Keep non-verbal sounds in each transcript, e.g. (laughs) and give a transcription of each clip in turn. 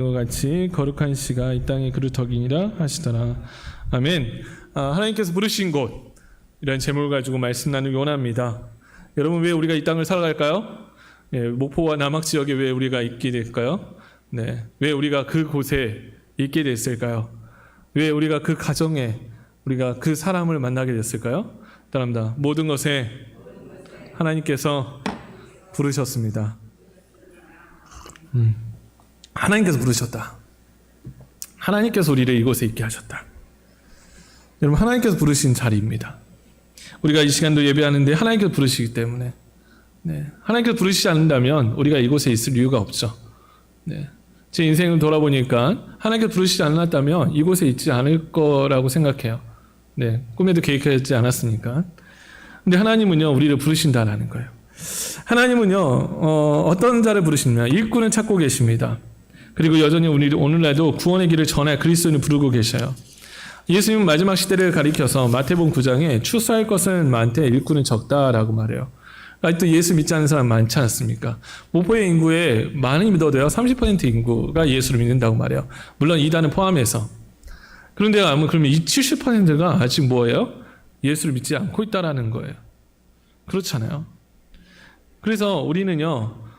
것 같이 거룩한 씨가 이 땅의 그루터기니라 하시더라. 아멘. 아, 하나님께서 부르신 곳 이런 제목을 가지고 말씀 나누기 원합니다. 여러분 왜 우리가 이 땅을 살아갈까요? 예, 목포와 남학 지역에 왜 우리가 있게 될까요? 네, 왜 우리가 그 곳에 있게 됐을까요? 왜 우리가 그 가정에 우리가 그 사람을 만나게 됐을까요? 따라합니다. 모든 것에 하나님께서 부르셨습니다. 하나님께서 부르셨다. 하나님께서 우리를 이곳에 있게 하셨다. 여러분 하나님께서 부르신 자리입니다. 우리가 이 시간도 예배하는데 하나님께서 부르시기 때문에 네. 하나님께서 부르시지 않는다면 우리가 이곳에 있을 이유가 없죠. 네. 제 인생을 돌아보니까 하나님께서 부르시지 않았다면 이곳에 있지 않을 거라고 생각해요. 네. 꿈에도 계획하지 않았으니까. 근데 하나님은요 우리를 부르신다라는 거예요. 하나님은요 어, 어떤 자를 부르시냐 일꾼을 찾고 계십니다. 그리고 여전히 우리 오늘날도 구원의 길을 전해 그리스도인을 부르고 계셔요. 예수님은 마지막 시대를 가리켜서 마태복음 9장에 추수할 것은 많되 일꾼은 적다라고 말해요. 아직도 예수 믿지 않는 사람 많지 않습니까? 모포의 인구에 많이 믿어도요 30% 인구가 예수를 믿는다고 말해요. 물론 이단을 포함해서. 그런데 아무 그러면 이 70%가 아직 뭐예요? 예수를 믿지 않고 있다라는 거예요. 그렇잖아요. 그래서 우리는요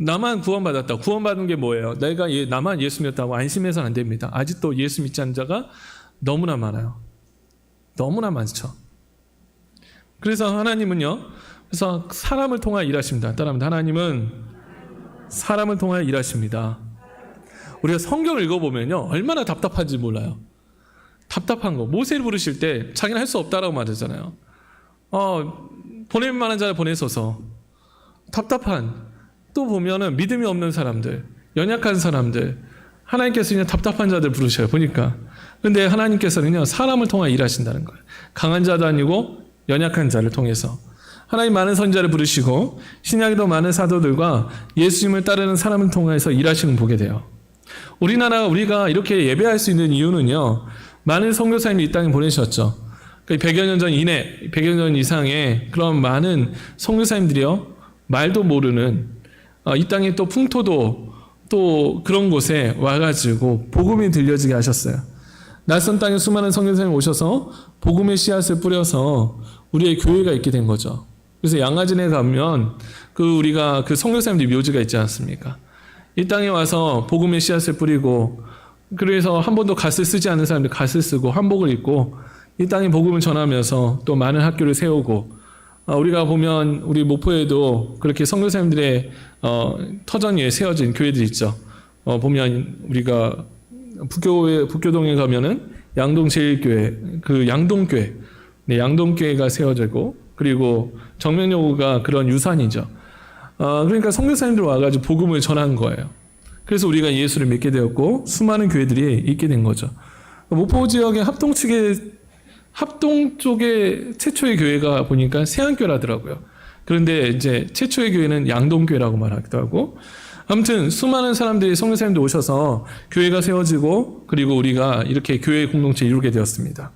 나만 구원받았다. 구원받은 게 뭐예요? 내가 예, 나만 예수 믿었다고 안심해서는 안 됩니다. 아직도 예수 믿지 않는 자가 너무나 많아요. 너무나 많죠. 그래서 하나님은요. 그래서 사람을 통하여 일하십니다. 따라합니다. 하나님은 사람을 통하여 일하십니다. 우리가 성경을 읽어보면요. 얼마나 답답한지 몰라요. 답답한 거. 모세를 부르실 때 자기는 할 수 없다라고 말하잖아요. 어, 보낼 만한 자를 보내소서. 답답한 또 보면은 믿음이 없는 사람들, 연약한 사람들, 하나님께서 그냥 답답한 자들 부르셔요. 보니까. 근데 하나님께서는요, 사람을 통해 일하신다는 거예요. 강한 자도 아니고 연약한 자를 통해서. 하나님 많은 선자를 부르시고 신약에도 많은 사도들과 예수님을 따르는 사람을 통해서 일하시는 걸 보게 돼요. 우리나라 우리가 이렇게 예배할 수 있는 이유는요. 많은 선교사님이 이 땅에 보내셨죠. 100여 년 전 이내, 100여 년 이상의 그런 많은 선교사님들이요. 말도 모르는 어, 이 땅에 또 풍토도 또 그런 곳에 와가지고 복음이 들려지게 하셨어요. 낯선 땅에 수많은 성교사님 오셔서 복음의 씨앗을 뿌려서 우리의 교회가 있게 된 거죠. 그래서 양화진에 가면 그 우리가 그 성교사님들 묘지가 있지 않습니까? 이 땅에 와서 복음의 씨앗을 뿌리고 그래서 한 번도 갓을 쓰지 않는 사람들 갓을 쓰고 한복을 입고 이 땅에 복음을 전하면서 또 많은 학교를 세우고 어, 우리가 보면 우리 목포에도 그렇게 선교사님들의 어, 터전 위에 세워진 교회들 있죠. 어, 보면 우리가 북교에 북교동에 가면은 양동 제일교회 그 양동교회 네, 양동교회가 세워지고 그리고 정명여고가 그런 유산이죠. 어, 그러니까 선교사님들 와가지고 복음을 전한 거예요. 그래서 우리가 예수를 믿게 되었고 수많은 교회들이 있게 된 거죠. 목포 지역의 합동 측에 합동 쪽에 최초의 교회가 보니까 세안교라더라고요. 그런데 이제 최초의 교회는 양동교회라고 말하기도 하고 아무튼 수많은 사람들이 성교사님들 오셔서 교회가 세워지고 그리고 우리가 이렇게 교회 공동체 이루게 되었습니다.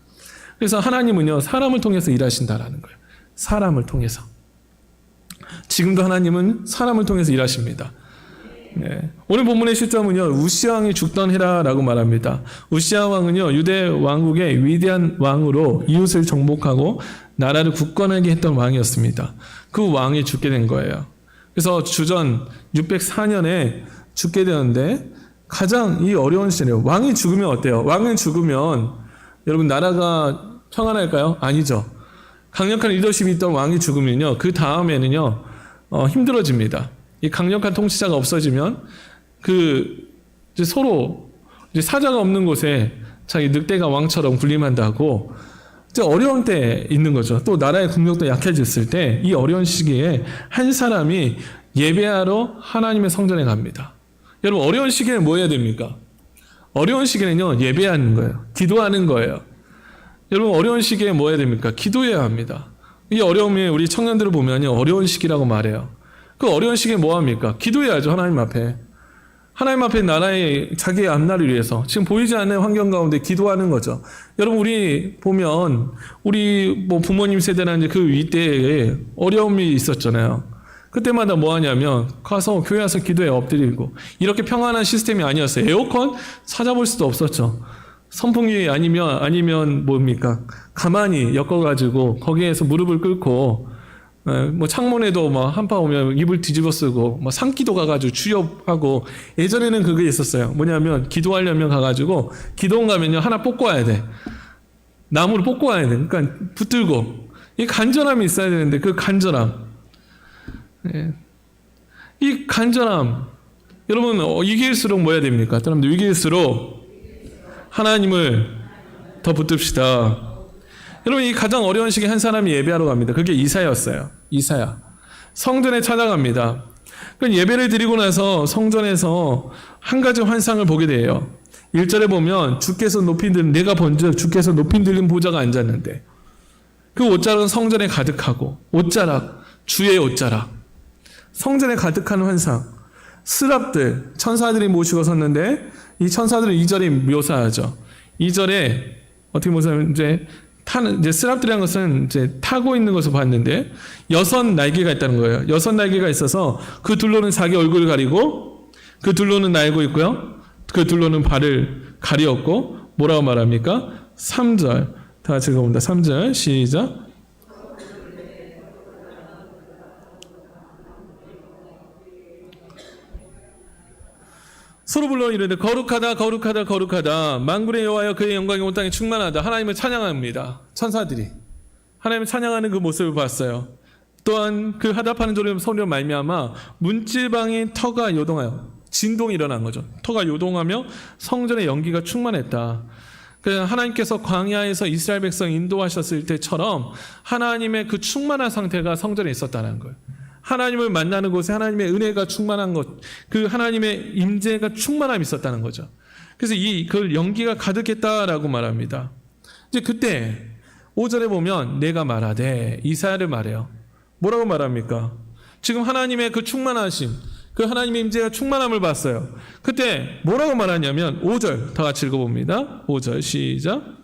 그래서 하나님은요 사람을 통해서 일하신다라는 거예요. 사람을 통해서. 지금도 하나님은 사람을 통해서 일하십니다. 네. 오늘 본문의 시점은요 우시아 왕이 죽던 해라라고 말합니다. 우시아 왕은요 유대 왕국의 위대한 왕으로 이웃을 정복하고 나라를 굳건하게 했던 왕이었습니다. 그 왕이 죽게 된 거예요. 그래서 주전 604년에 죽게 되었는데 가장 이 어려운 시절이에요. 왕이 죽으면 어때요? 왕이 죽으면 여러분 나라가 평안할까요? 아니죠. 강력한 리더십이 있던 왕이 죽으면요 그 다음에는요 어, 힘들어집니다. 이 강력한 통치자가 없어지면 그 이제 서로 이제 사자가 없는 곳에 자기 늑대가 왕처럼 군림한다고 이제 어려운 때 있는 거죠. 또 나라의 국력도 약해졌을 때 이 어려운 시기에 한 사람이 예배하러 하나님의 성전에 갑니다. 여러분 어려운 시기에는 뭐 해야 됩니까? 어려운 시기에는요 예배하는 거예요. 기도하는 거예요. 여러분 어려운 시기에 뭐 해야 됩니까? 기도해야 합니다. 이 어려움이 우리 청년들을 보면요 어려운 시기라고 말해요. 그 어려운 시기에 뭐 합니까? 기도해야죠 하나님 앞에. 하나님 앞에 나라의 자기의 앞날을 위해서 지금 보이지 않는 환경 가운데 기도하는 거죠. 여러분 우리 보면 우리 뭐 부모님 이제 그 위대에 어려움이 있었잖아요. 그때마다 뭐 하냐면 가서 교회 와서 기도에 엎드리고 이렇게 평안한 시스템이 아니었어요. 에어컨 찾아볼 수도 없었죠. 선풍기 아니면 아니면 뭡니까? 가만히 엮어 가지고 거기에서 무릎을 꿇고 에, 뭐 창문에도 뭐 한파 오면 이불 뒤집어 쓰고 뭐 산기도 가가지고 주엽하고 예전에는 그게 있었어요. 뭐냐면 기도하려면 가가지고 기도원 가면요 하나 뽑고 와야 돼. 나무를 뽑고 와야 돼. 그러니까 붙들고 이 간절함이 있어야 되는데 그 간절함, 예. 이 간절함 여러분 어, 이길수록 뭐 해야 됩니까? 여러분들 위기일수록 하나님을 더 붙듭시다. 여러분 이 가장 어려운 시기에 한 사람이 예배하러 갑니다. 그게 이사였어요. 이사야. 성전에 찾아갑니다. 그 예배를 드리고 나서 성전에서 한 가지 환상을 보게 돼요. 1절에 보면 주께서 높이 들 내가 본즉 주께서 높이 들린 보좌가 앉았는데 그 옷자락은 성전에 가득하고 옷자락 주의 옷자락 성전에 가득한 환상 스랍들 천사들이 모시고 섰는데 이 천사들은 2절에 묘사하죠. 2절에 어떻게 묘사하면 이제 타는 이제 스랍들이라는 것은 이제 타고 있는 것을 봤는데 여섯 날개가 있다는 거예요. 여섯 날개가 있어서 그 둘로는 자기 얼굴을 가리고 그 둘로는 날고 있고요. 그 둘로는 발을 가리었고 뭐라고 말합니까? 3절 다 같이 읽어봅니다. 3절 시작 서로 불러 이르되 거룩하다 거룩하다 거룩하다. 만군의 여호와여 그의 영광이 온 땅에 충만하다. 하나님을 찬양합니다. 천사들이. 하나님을 찬양하는 그 모습을 봤어요. 또한 그 하답하는 소리 소리로 말미암아 문지방의 터가 요동하여 진동이 일어난 거죠. 터가 요동하며 성전의 연기가 충만했다. 그 하나님께서 광야에서 이스라엘 백성 인도하셨을 때처럼 하나님의 그 충만한 상태가 성전에 있었다는 거예요. 하나님을 만나는 곳에 하나님의 은혜가 충만한 것, 그 하나님의 임재가 충만함이 있었다는 거죠. 그래서 이그 연기가 가득했다라고 말합니다. 이제 그때 5절에 보면 내가 말하되 이사야를 말해요. 뭐라고 말합니까? 지금 하나님의 그 충만하심, 그 하나님의 임재가 충만함을 봤어요. 그때 뭐라고 말하냐면 5절 다 같이 읽어봅니다. 5절 시작.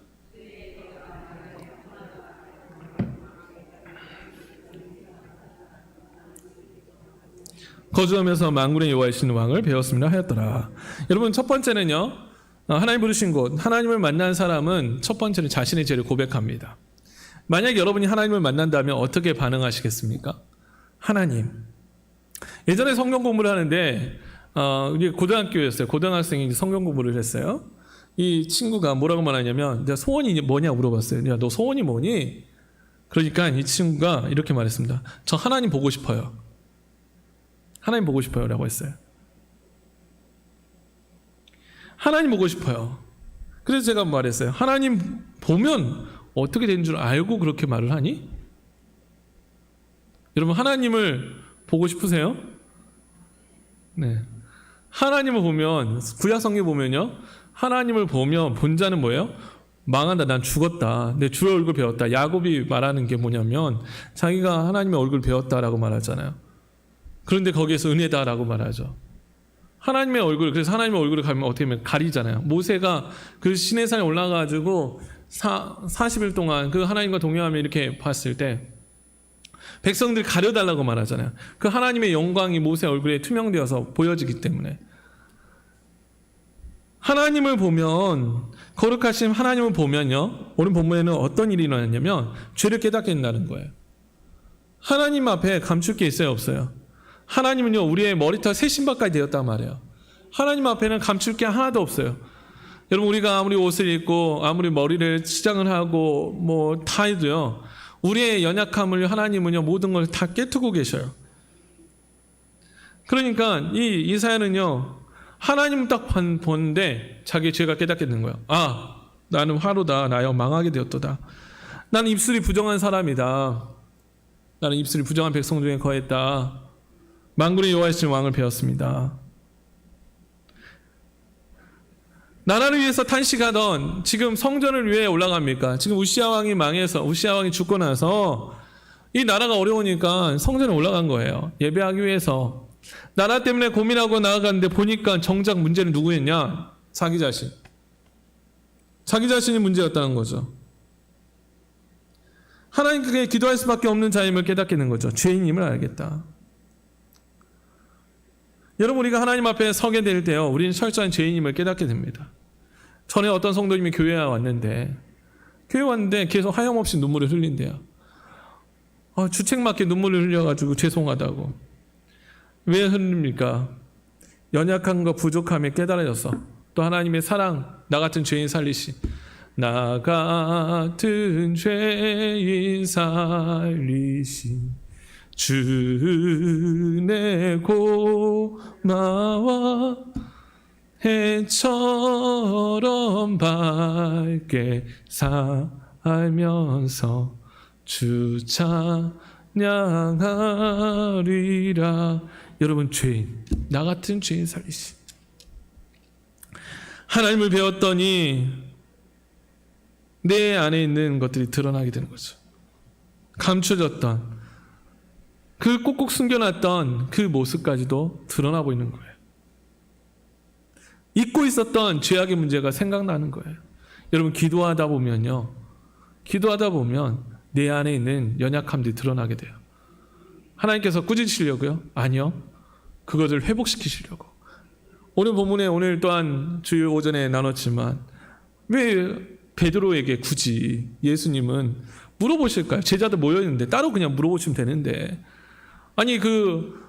거주하면서 만군의 여호와이신 왕을 배웠습니다 하였더라. 여러분 첫 번째는요. 어, 하나님 부르신 곳 하나님을 만난 사람은 첫 번째는 자신의 죄를 고백합니다. 만약 여러분이 하나님을 만난다면 어떻게 반응하시겠습니까? 하나님. 예전에 성경 공부를 하는데 어, 고등학교였어요. 고등학생이 성경 공부를 했어요. 이 친구가 뭐라고 말하냐면 내가 소원이 뭐냐 물어봤어요. 야, 너 소원이 뭐니? 그러니까 이 친구가 이렇게 말했습니다. 저 하나님 보고 싶어요. 하나님 보고 싶어요. 라고 했어요. 하나님 보고 싶어요. 그래서 제가 말했어요. 하나님 보면 어떻게 된 줄 알고 그렇게 말을 하니? 여러분, 하나님을 보고 싶으세요? 네. 하나님을 보면, 구약성경 보면요. 하나님을 보면 본자는 뭐예요? 망한다. 난 죽었다. 내 주의 얼굴 배웠다. 야곱이 말하는 게 뭐냐면 자기가 하나님의 얼굴 배웠다라고 말하잖아요. 그런데 거기에서 은혜다라고 말하죠. 하나님의 얼굴, 그래서 하나님의 얼굴을 가면 어떻게 하면 가리잖아요. 모세가 그 시내산에 올라가가지고 사, 40일 동안 그 하나님과 동행하며 이렇게 봤을 때 백성들 가려달라고 말하잖아요. 그 하나님의 영광이 모세 얼굴에 투명되어서 보여지기 때문에. 하나님을 보면, 거룩하신 하나님을 보면요, 오늘 본문에는 어떤 일이 일어났냐면, 죄를 깨닫게 된다는 거예요. 하나님 앞에 감출 게 있어요, 없어요? 하나님은요, 우리의 머리털 새 신발까지 되었단 말이에요. 하나님 앞에는 감출 게 하나도 없어요. 여러분, 우리가 아무리 옷을 입고, 아무리 머리를 치장을 하고, 뭐, 다 해도요, 우리의 연약함을 하나님은요, 모든 걸 다 깨트고 계셔요. 그러니까, 이 이사야는요, 하나님 딱 본- 보는데, 자기 죄가 깨닫게 되는 거예요. 아, 나는 화로다. 나여 망하게 되었도다. 나는 입술이 부정한 사람이다. 나는 입술이 부정한 백성 중에 거했다. 만군의 여호와이신 왕을 배웠습니다. 나라를 위해서 탄식하던 지금 성전을 위해 올라갑니까? 지금 우시아 왕이 망해서 우시아 왕이 죽고 나서 이 나라가 어려우니까 성전에 올라간 거예요. 예배하기 위해서 나라 때문에 고민하고 나아갔는데 보니까 정작 문제는 누구였냐? 자기 자신. 자기 자신이 문제였다는 거죠. 하나님께 기도할 수밖에 없는 자임을 깨닫게 된 거죠. 죄인임을 알겠다. 여러분 우리가 하나님 앞에 서게 될 때요. 우리는 철저한 죄인임을 깨닫게 됩니다. 전에 어떤 성도님이 교회에 왔는데 교회 왔는데 계속 하염없이 눈물을 흘린대요. 아, 주책맞게 눈물을 흘려가지고 죄송하다고. 왜 흘립니까? 연약한 거 부족함에 깨달아졌어. 또 하나님의 사랑, 나 같은 죄인 살리시. 나 같은 죄인 살리시. 주내 고마와 해처럼 밝게 살면서 주 찬양하리라. 여러분 죄인 나 같은 죄인 살리시. 하나님을 배웠더니 내 안에 있는 것들이 드러나게 되는 거죠. 감춰졌던 그 꼭꼭 숨겨놨던 그 모습까지도 드러나 보이는 거예요 잊고 있었던 죄악의 문제가 생각나는 거예요. 여러분 기도하다 보면요. 기도하다 보면 내 안에 있는 연약함들이 드러나게 돼요. 하나님께서 꾸짖으시려고요? 아니요. 그것을 회복시키시려고. 오늘 본문에 오늘 또한 주일 오전에 나눴지만 왜 베드로에게 굳이 예수님은 물어보실까요? 제자들 모여 있는데 따로 그냥 물어보시면 되는데 아니 그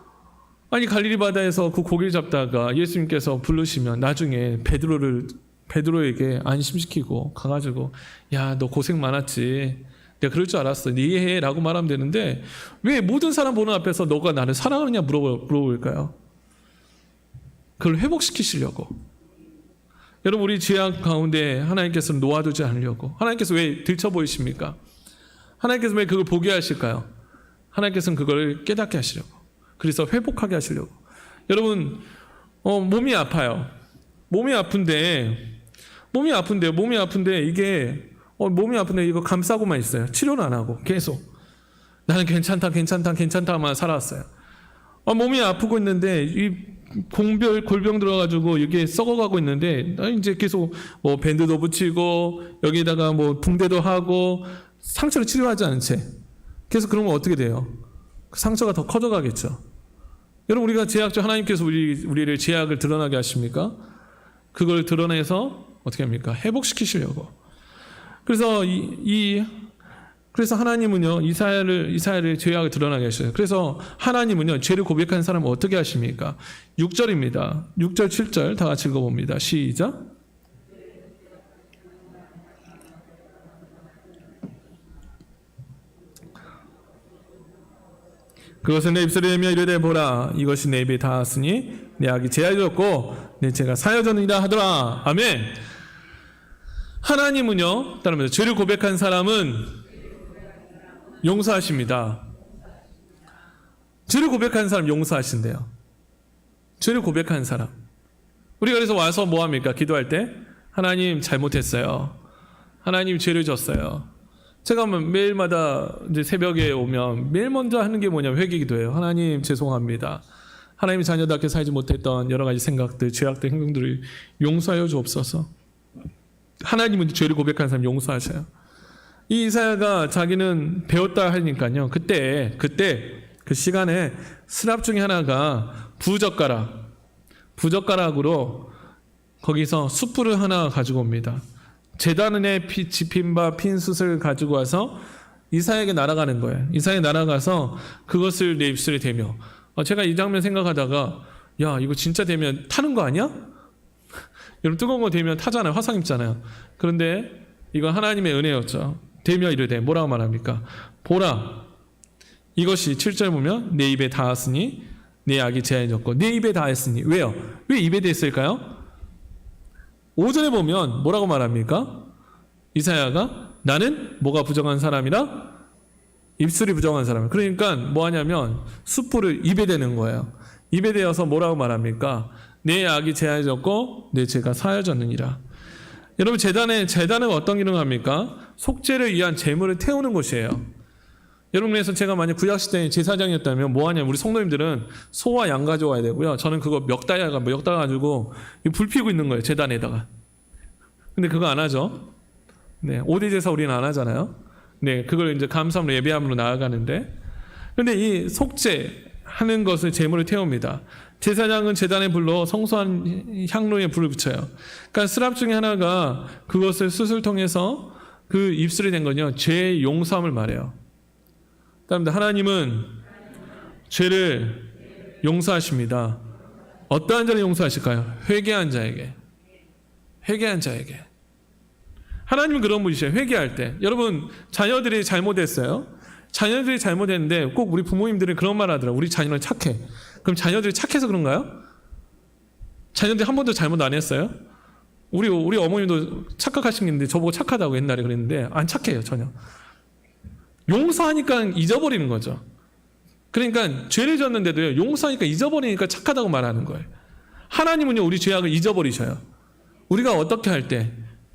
아니 갈릴리 바다에서 그 고기를 잡다가 예수님께서 부르시면 나중에 베드로를 베드로에게 안심시키고 가가지고 야 너 고생 많았지 내가 그럴 줄 알았어 네 이해해라고 말하면 되는데 왜 모든 사람 보는 앞에서 너가 나를 사랑하느냐 물어볼, 물어볼까요? 그걸 회복시키시려고 여러분 우리 죄악 가운데 하나님께서는 놓아두지 않으려고 하나님께서 왜 들쳐 보이십니까? 하나님께서 왜 그걸 보게 하실까요? 하나님께서는 그걸 깨닫게 하시려고 그래서 회복하게 하시려고. 여러분, 어, 몸이 아파요. 몸이 아픈데, 몸이 아픈데, 몸이 아픈데, 이게, 어, 몸이 아픈데 이거 감싸고만 있어요. 치료는 안 하고, 계속. 나는 괜찮다, 괜찮다, 괜찮다만 살아왔어요. 어, 몸이 아프고 있는데, 이 공별, 골병 들어가지고 이게 썩어가고 있는데, 나 이제 계속 뭐 밴드도 붙이고, 여기다가 뭐 붕대도 하고, 상처를 치료하지 않은 채. 계속 그러면 어떻게 돼요? 그 상처가 더 커져가겠죠. 여러분 우리가 제약적 하나님께서 우리 우리를 제약을 드러나게 하십니까? 그걸 드러내서 어떻게 합니까? 회복시키시려고. 그래서 이, 이 그래서 하나님은요 이사야를 이사야를 죄악을 드러나게 하셔요. 그래서 하나님은요 죄를 고백한 사람을 어떻게 하십니까? 6절입니다. 6절 7절 다 같이 읽어봅니다. 시작. 그것은 내 입술에 내며 이르되 보라. 이것이 내 입에 닿았으니 내 악이 제하여졌고 내 죄가 사여졌느니라 하더라. 아멘. 하나님은요 따르면 죄를 고백한 사람은 용서하십니다. 죄를 고백한 사람 용서하신대요. 죄를 고백한 사람. 우리가 그래서 와서 뭐합니까? 기도할 때? 하나님 잘못했어요. 하나님 죄를 졌어요 제가 뭐 매일마다 이제 새벽에 오면 매일 먼저 하는 게 뭐냐면 회개기도예요. 하나님 죄송합니다. 하나님 자녀답게 살지 못했던 여러 가지 생각들, 죄악들, 행동들을 용서하여 주옵소서. 하나님은 죄를 고백한 사람 용서하셔요. 이 이사야가 자기는 배웠다 하니까요. 그때 그때 그 시간에 스랍 중에 하나가 부젓가락, 부젓가락으로 거기서 숯불을 하나 가지고 옵니다. 피, 지핀 바 핀숯을 가지고 와서 이사에게 날아가는 거예요. 이사에 날아가서 그것을 내 입술에 대며 어, 제가 이 장면 생각하다가 야 이거 진짜 되면 타는 거 아니야? (laughs) 여러분 뜨거운 거 되면 타잖아요. 화상 입잖아요. 그런데 이건 하나님의 은혜였죠. 되며 이르되 뭐라고 말합니까? 보라 이것이 7절 보면 내 입에 닿았으니 내 악이 제하였고 내 입에 닿았으니 왜요? 왜 입에 댔을까요? 오전에 보면 뭐라고 말합니까? 이사야가 나는 뭐가 부정한 사람이라 입술이 부정한 사람. 그러니까 뭐 하냐면 숯불을 입에 대는 거예요. 입에 대어서 뭐라고 말합니까? 내 악이 제하여졌고 내 죄가 사여졌느니라. 여러분 재단에 재단은 어떤 기능을 합니까? 속죄를 위한 제물을 태우는 곳이에요. 여러분 그래서 제가 만약 구약 시대에 제사장이었다면 뭐 하냐면 우리 성도님들은 소와 양 가져와야 되고요. 저는 그거 멱다야가 멱다 가지고 불 피우고 있는 거예요. 재단에다가. 근데 그거 안 하죠. 네, 오대 제사 우리는 안 하잖아요. 네, 그걸 이제 감사함으로 예배함으로 나아가는데 근데 이 속죄 하는 것을 제물을 태웁니다. 제사장은 제단에 불러 성소한 향로에 불을 붙여요. 그러니까 스랍 중에 하나가 그것을 숯을 통해서 그 입술이 된 거냐 죄의 용서함을 말해요. 그다음에 하나님은 죄를 용서하십니다. 어떠한 자를 용서하실까요? 회개한 자에게. 회개한 자에게. 하나님은 그런 분이세요. 회개할 때. 여러분 자녀들이 잘못했어요. 자녀들이 잘못했는데 꼭 우리 부모님들은 그런 말 하더라고. 우리 자녀는 착해. 그럼 자녀들이 착해서 그런가요? 자녀들이 한 번도 잘못 안 했어요? 우리 우리 어머님도 착각하시는데 저보고 착하다고 옛날에 그랬는데 안 착해요 전혀. 용서하니까 잊어버리는 거죠. 그러니까 죄를 졌는데도요 용서하니까 잊어버리니까 착하다고 말하는 거예요. 하나님은요 우리 죄악을 잊어버리셔요. 우리가 어떻게 할 때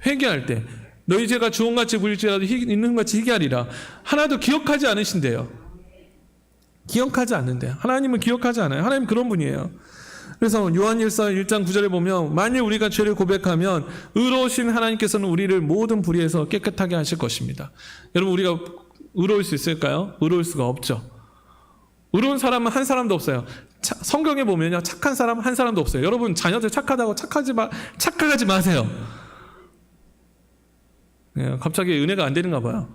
회개할 때 너희 죄가 주홍같이 보일지라도 희- 있는같이 희귀하리라 하나도 기억하지 않으신대요. 기억하지 않는데 하나님은 기억하지 않아요. 하나님 그런 분이에요. 그래서 요한일서 1장 9절에 보면 만일 우리가 죄를 고백하면 의로우신 하나님께서는 우리를 모든 불의에서 깨끗하게 하실 것입니다. 여러분 우리가 의로울 수 있을까요? 의로울 수가 없죠. 의로운 사람은 한 사람도 없어요. 차- 성경에 보면요 착한 사람 한 사람도 없어요. 여러분 자녀들 착하다고 착하지 마 착각하지 마세요. 예, 갑자기 은혜가 안 되는가 봐요.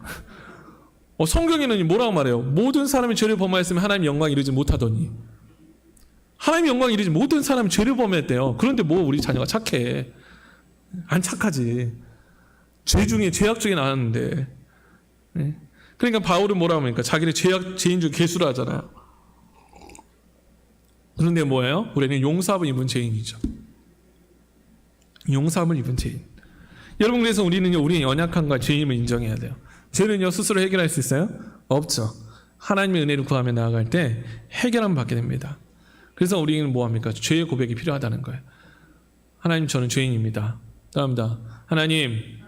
어, 성경에는 뭐라고 말해요? 모든 사람이 죄를 범하였으면 하나님 영광 이루지 못하더니 하나님 영광 이루지 모든 사람이 죄를 범했대요. 그런데 뭐 우리 자녀가 착해? 안 착하지. 죄 중에 죄악 중에 나왔는데. 예. 그러니까 바울은 뭐라고 합니까? 자기를 죄악 죄인 중 개수로 하잖아요. 그런데 뭐예요? 우리는 용서함을 입은 죄인이죠. 용서함을 입은 죄인. 여러분 그래서 우리는요 우리의 연약함과 죄임을 인정해야 돼요. 죄는요 스스로 해결할 수 있어요? 없죠. 하나님의 은혜를 구하며 나아갈 때 해결함을 받게 됩니다. 그래서 우리는 뭐 합니까? 죄의 고백이 필요하다는 거예요. 하나님 저는 죄인입니다. 다음다. 하나님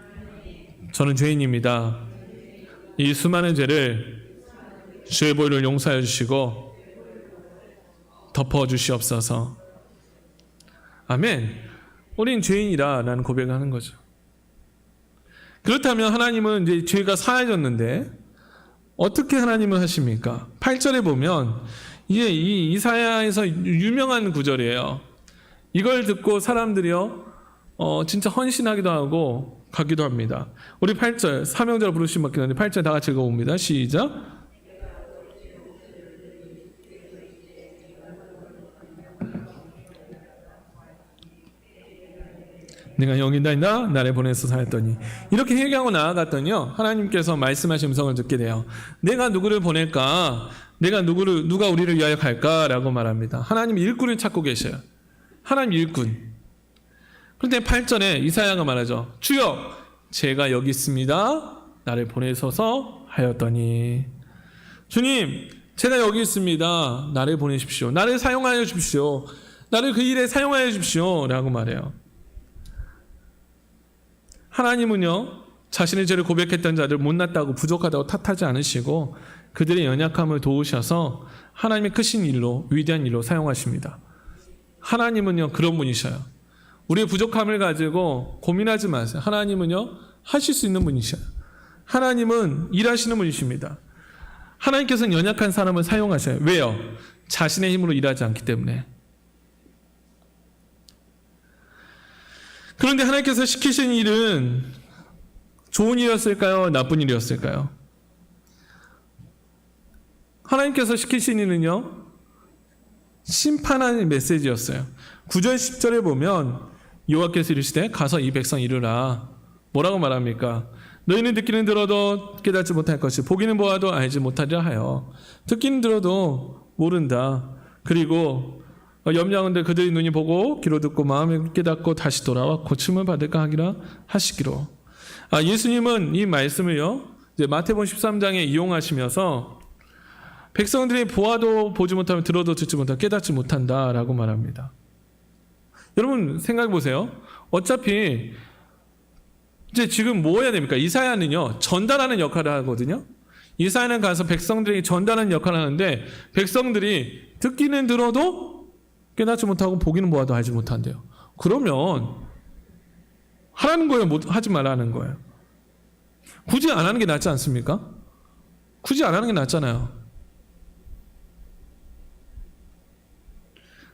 저는 죄인입니다. 이 수많은 죄를 죄의 보혈을 용서해 주시고 덮어 주시옵소서. 아멘. 우린 죄인이다라는 고백을 하는 거죠. 그렇다면 하나님은 이제 죄가 사해졌는데 어떻게 하나님은 하십니까? 8절에 보면 이게 이 이사야에서 유명한 구절이에요. 이걸 듣고 사람들이요, 어, 진짜 헌신하기도 하고 가기도 합니다. 우리 8절, 사명자로 부르심 받긴 하는데 8절 다 같이 읽어봅니다. 시작. 내가 있나 나를 보내서 사였더니. 이렇게 회개하고 나아갔더니요. 하나님께서 말씀하신 음성을 듣게 돼요. 내가 누구를 보낼까? 내가 누구를 누가 우리를 위하여 갈까라고 말합니다. 하나님 일꾼을 찾고 계셔요. 하나님 일꾼 그런데 8절에 이사야가 말하죠 주여 제가 여기 있습니다. 나를 보내소서 하였더니 주님 제가 여기 있습니다. 나를 보내십시오. 나를 사용하여 주십시오. 나를 그 일에 사용하여 주십시오. 라고 말해요. 하나님은요, 자신의 죄를 고백했던 자들 못났다고 부족하다고 탓하지 않으시고 그들의 연약함을 도우셔서 하나님의 크신 일로, 위대한 일로 사용하십니다. 하나님은요, 그런 분이셔요. 우리의 부족함을 가지고 고민하지 마세요. 하나님은요, 하실 수 있는 분이셔요. 하나님은 일하시는 분이십니다. 하나님께서는 연약한 사람을 사용하셔요. 왜요? 자신의 힘으로 일하지 않기 때문에. 그런데 하나님께서 시키신 일은 좋은 일이었을까요? 나쁜 일이었을까요? 하나님께서 시키신 일은요, 심판하는 메시지였어요. 9절 10절에 보면 여호와께서 이르시되 가서 이 백성 이르라. 뭐라고 말합니까? 너희는 듣기는 들어도 깨닫지 못할 것이 보기는 보아도 알지 못하리라 하여 듣기는 들어도 모른다. 그리고 염려하는데 그들의 눈이 보고 귀로 듣고 마음이 깨닫고 다시 돌아와 고침을 받을까 하기라 하시기로. 아, 예수님은 이 말씀을요. 이제 마태복음 13장에 이용하시면서 백성들이 보아도 보지 못하면 들어도 듣지 못하고 깨닫지 못한다라고 말합니다. 여러분 생각해 보세요. 어차피 이제 지금 뭐 해야 됩니까? 이사야는요 전달하는 역할을 하거든요. 이사야는 가서 백성들에게 전달하는 역할을 하는데 백성들이 듣기는 들어도 깨닫지 못하고 보기는 보아도 알지 못한대요. 그러면 하라는 거예요, 못 하지 말라는 거예요. 굳이 안 하는 게 낫지 않습니까? 굳이 안 하는 게 낫잖아요.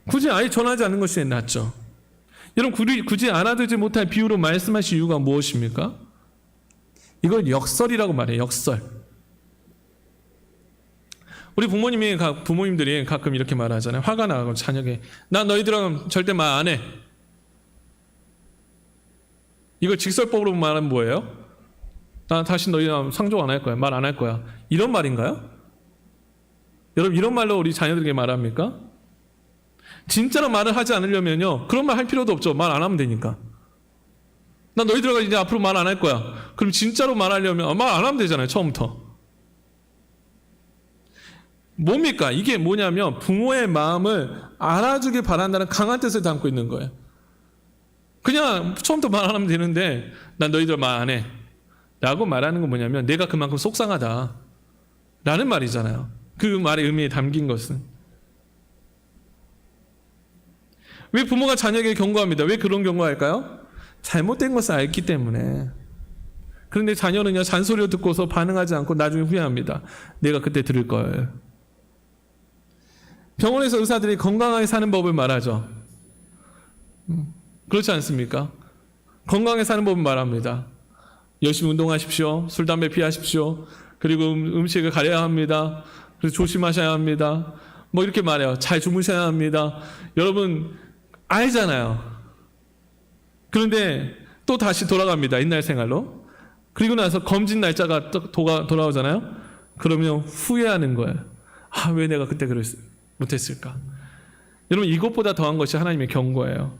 굳이 아예 전하지 않는 것이 낫죠. 여러분 굳이, 알아듣지 못할 비유로 말씀하신 이유가 무엇입니까? 이걸 역설이라고 말해요. 역설. 우리 부모님이 가- 부모님들이 가끔 이렇게 말하잖아요. 화가 나고 자녀에게 나 너희들은 절대 말 안 해. 이걸 직설법으로 말하면 뭐예요? 나 다시 너희랑 상종 안 할 거야. 말 안 할 거야. 이런 말인가요? 여러분 이런 말로 우리 자녀들에게 말합니까? 진짜로 말을 하지 않으려면요. 그런 말 할 필요도 없죠. 말 안 하면 되니까. 나 너희들과 이제 앞으로 말 안 할 거야. 그럼 진짜로 말하려면 말 안 하면 되잖아요. 처음부터. 뭡니까? 이게 뭐냐면 부모의 마음을 알아주길 바란다는 강한 뜻을 담고 있는 거예요. 그냥 처음부터 말 안 하면 되는데 난 너희들 말 안 해. 라고 말하는 건 뭐냐면 내가 그만큼 속상하다. 라는 말이잖아요. 그 말의 의미에 담긴 것은. 왜 부모가 자녀에게 경고합니다. 왜 그런 경고할까요? 잘못된 것을 알기 때문에. 그런데 자녀는요, 잔소리를 듣고서 반응하지 않고 나중에 후회합니다. 내가 그때 들을 걸. 병원에서 의사들이 건강하게 사는 법을 말하죠. 음, 그렇지 않습니까? 건강하게 사는 법을 말합니다. 열심히 운동하십시오. 술, 담배 피하십시오. 그리고 음- 음식을 가려야 합니다. 그래서 조심하셔야 합니다. 뭐 이렇게 말해요. 잘 주무셔야 합니다. 여러분, 알잖아요. 그런데 또 다시 돌아갑니다. 옛날 생활로. 그리고 나서 검진 날짜가 돌아오잖아요. 그러면 후회하는 거예요. 아, 왜 내가 그때 그랬, 못했을까? 여러분, 이것보다 더한 것이 하나님의 경고예요.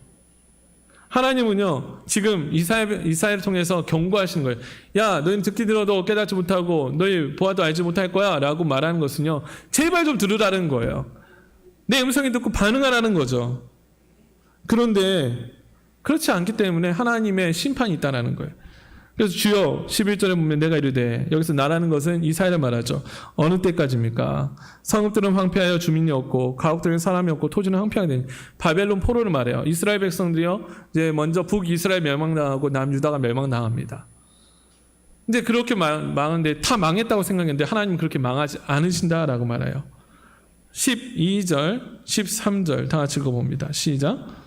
하나님은요, 지금 이사야, 이사야를 통해서 경고하시는 거예요. 야, 너희는 듣기 들어도 깨닫지 못하고, 너희 보아도 알지 못할 거야. 라고 말하는 것은요, 제발 좀 들으라는 거예요. 내 음성이 듣고 반응하라는 거죠. 그런데, 그렇지 않기 때문에 하나님의 심판이 있다라는 거예요. 그래서 주여 11절에 보면 내가 이르되 여기서 나라는 것은 이사야를 말하죠. 어느 때까지입니까? 성읍들은 황폐하여 주민이 없고 가옥들은 사람이 없고 토지는 황폐하게 되니 바벨론 포로를 말해요. 이스라엘 백성들이요. 이제 먼저 북이스라엘 멸망당하고 남유다가 멸망당합니다. 이제 그렇게 망- 망한데 다 망했다고 생각했는데 하나님 그렇게 망하지 않으신다라고 말해요. 12절, 13절 다 같이 읽어봅니다. 시작.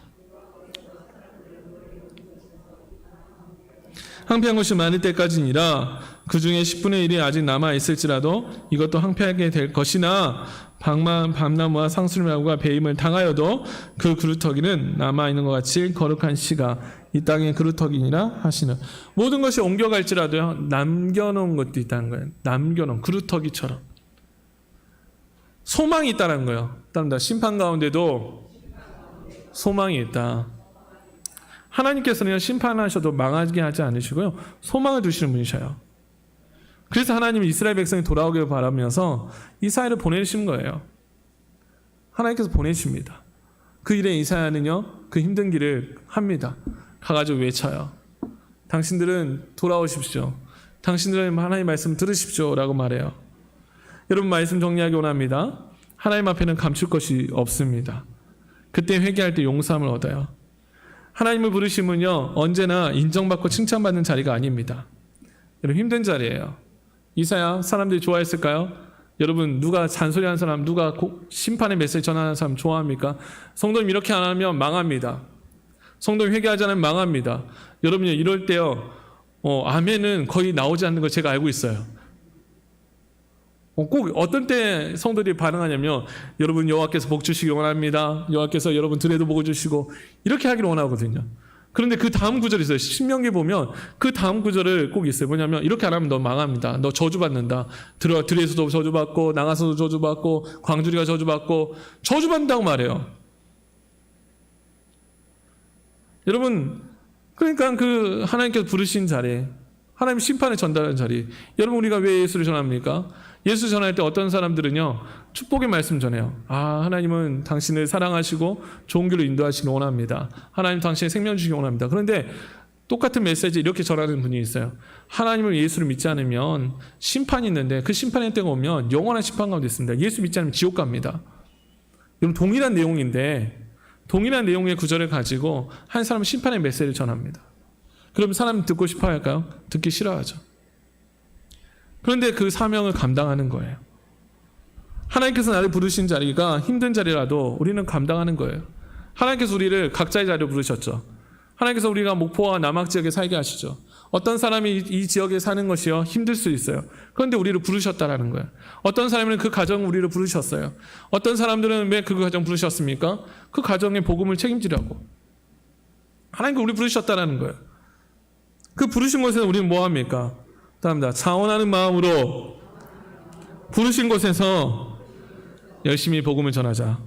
항폐한 것이 많을 때까지니라. 그 중에 10분의 1이 아직 남아 있을지라도 이것도 항폐하게 될 것이나 방만 밤나무와 상수리나무가 배임을 당하여도 그 그루터기는 남아 있는 것 같이 거룩한 씨가 이 땅의 그루터기니라 하시는 모든 것이 옮겨갈지라도요 남겨놓은 것도 있다는 거예요. 남겨놓은 그루터기처럼. 소망이 있다는 거예요. 따릅니다. 심판 가운데도 소망이 있다 하나님께서는 심판하셔도 망하게 하지 않으시고요. 소망을 두시는 분이셔요. 그래서 하나님이 이스라엘 백성이 돌아오길 바라면서 이사야를 보내신 거예요. 하나님께서 보내십니다. 그 일에 이사야는요. 그 힘든 길을 합니다. 가가지고 외쳐요. 당신들은 돌아오십시오. 당신들은 하나님 말씀 들으십시오. 라고 말해요. 여러분 말씀 정리하기 원합니다. 하나님 앞에는 감출 것이 없습니다. 그때 회개할 때 용서함을 얻어요. 하나님을 부르심은요 언제나 인정받고 칭찬받는 자리가 아닙니다. 여러분 힘든 자리예요. 이사야 사람들이 좋아했을까요? 여러분 누가 잔소리하는 사람, 누가 고- 심판의 메시지 전하는 사람 좋아합니까? 성도님 이렇게 안 하면 망합니다. 성도님 회개하지 않으면 망합니다. 여러분요 이럴 때요 어, 아멘은 거의 나오지 않는 걸 제가 알고 있어요. 어, 꼭 어떤 때 성도들이 반응하냐면 여러분 여호와께서 복 주시기 원합니다. 여호와께서 여러분 들에도 복을 주시고 이렇게 하기를 원하거든요. 그런데 그 다음 구절이 있어요. 신명기 보면 그 다음 구절을 꼭 있어요. 뭐냐면 이렇게 안 하면 너 망합니다. 너 저주받는다. 들어 들에서도 저주받고 나가서도 저주받고 광주리가 저주받고 저주받는다고 말해요. 여러분 그러니까 그 하나님께서 부르신 자리 하나님 심판을 전달하는 자리 여러분 우리가 왜 예수를 전합니까? 예수 전할 때 어떤 사람들은요 축복의 말씀 전해요. 아 하나님은 당신을 사랑하시고 좋은 길로 인도하시기 원합니다. 하나님 당신의 생명 주시기 원합니다. 그런데 똑같은 메시지 이렇게 전하는 분이 있어요. 하나님을 예수를 믿지 않으면 심판이 있는데 그 심판의 때가 오면 영원한 심판 가운데 있습니다. 예수 믿지 않으면 지옥 갑니다. 여러분 동일한 내용인데 동일한 내용의 구절을 가지고 한 사람은 심판의 메시지를 전합니다. 그럼 사람 듣고 싶어 할까요? 듣기 싫어하죠. 그런데 그 사명을 감당하는 거예요. 하나님께서 나를 부르신 자리가 힘든 자리라도 우리는 감당하는 거예요. 하나님께서 우리를 각자의 자리로 부르셨죠. 하나님께서 우리가 목포와 남학 지역에 살게 하시죠. 어떤 사람이 이- 이 지역에 사는 것이요 힘들 수 있어요. 그런데 우리를 부르셨다라는 거예요. 어떤 사람은 그 가정 우리를 부르셨어요. 어떤 사람들은 왜 그 가정 부르셨습니까? 그 가정의 복음을 책임지라고. 하나님께 우리 부르셨다라는 거예요. 그 부르신 곳에서 우리는 뭐 합니까? 다음다 자원하는 마음으로 부르신 곳에서 열심히 복음을 전하자.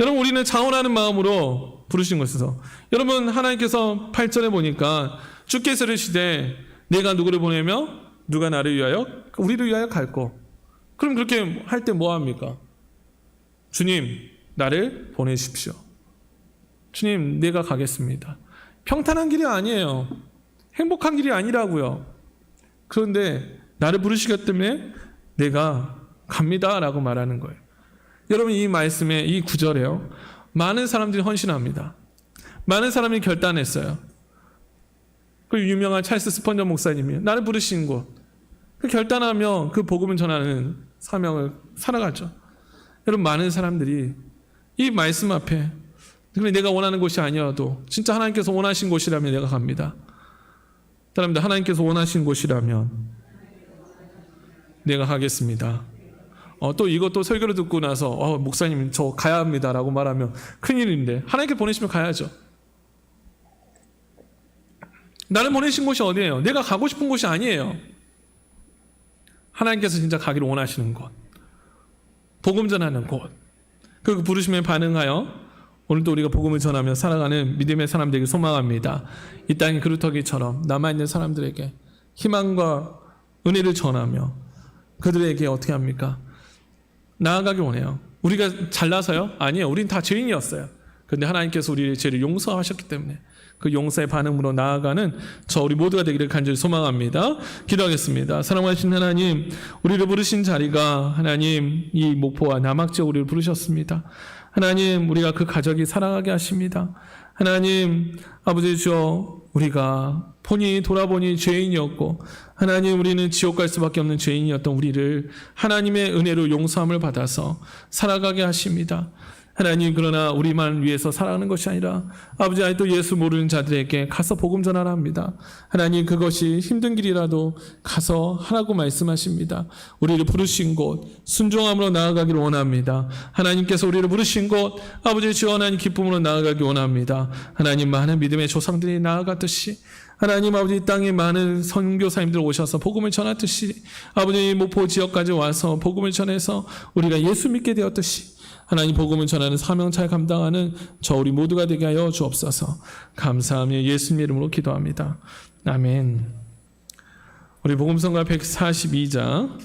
여러분 우리는 자원하는 마음으로 부르신 곳에서 여러분 하나님께서 8절에 보니까 주께서 이르시되 내가 누구를 보내며 누가 나를 위하여 우리를 위하여 갈고 그럼 그렇게 할 때 뭐 합니까? 주님 나를 보내십시오. 주님 내가 가겠습니다. 평탄한 길이 아니에요. 행복한 길이 아니라고요. 그런데 나를 부르시기 때문에 내가 갑니다 라고 말하는 거예요. 여러분 이 말씀에 이 구절에요. 많은 사람들이 헌신합니다. 많은 사람이 결단했어요. 그 유명한 찰스 스펀저 목사님이 나를 부르신 곳. 그 결단하며 그 복음을 전하는 사명을 살아가죠. 여러분 많은 사람들이 이 말씀 앞에 근데 내가 원하는 곳이 아니어도 진짜 하나님께서 원하신 곳이라면 내가 갑니다. 사람들 하나님께서 원하신 곳이라면 내가 가겠습니다. 어, 또 이것도 설교를 듣고 나서 어, 목사님 저 가야 합니다라고 말하면 큰일인데 하나님께 보내시면 가야죠. 나를 보내신 곳이 어디예요? 내가 가고 싶은 곳이 아니에요. 하나님께서 진짜 가기를 원하시는 곳. 복음 전하는 곳. 그 부르심에 반응하여 오늘도 우리가 복음을 전하며 살아가는 믿음의 사람 되길 소망합니다. 이 땅의 그루터기처럼 남아있는 사람들에게 희망과 은혜를 전하며 그들에게 어떻게 합니까? 나아가길 원해요. 우리가 잘나서요? 아니에요. 우린 다 죄인이었어요. 근데 하나님께서 우리의 죄를 용서하셨기 때문에 그 용서의 반응으로 나아가는 저 우리 모두가 되기를 간절히 소망합니다. 기도하겠습니다. 사랑하신 하나님, 우리를 부르신 자리가 하나님 이 목포와 남학지역 우리를 부르셨습니다. 하나님, 우리가 그 가족이 살아가게 하십니다. 하나님, 아버지 주여, 우리가 보니 돌아보니 죄인이었고 하나님 우리는 지옥 갈 수밖에 없는 죄인이었던 우리를 하나님의 은혜로 용서함을 받아서 살아가게 하십니다. 하나님 그러나 우리만 위해서 살아가는 것이 아니라 아버지 아직도 예수 모르는 자들에게 가서 복음 전하라 합니다. 하나님 그것이 힘든 길이라도 가서 하라고 말씀하십니다. 우리를 부르신 곳 순종함으로 나아가기를 원합니다. 하나님께서 우리를 부르신 곳 아버지 하나님 기쁨으로 나아가기 원합니다. 하나님 많은 믿음의 조상들이 나아갔듯이 하나님 아버지 이 땅에 많은 선교사님들 오셔서 복음을 전하듯이 아버지 목포 지역까지 와서 복음을 전해서 우리가 예수 믿게 되었듯이 하나님 복음을 전하는 사명 잘 감당하는 저 우리 모두가 되게 하여 주옵소서. 감사하며 예수님 이름으로 기도합니다. 아멘. 우리 복음성가 142장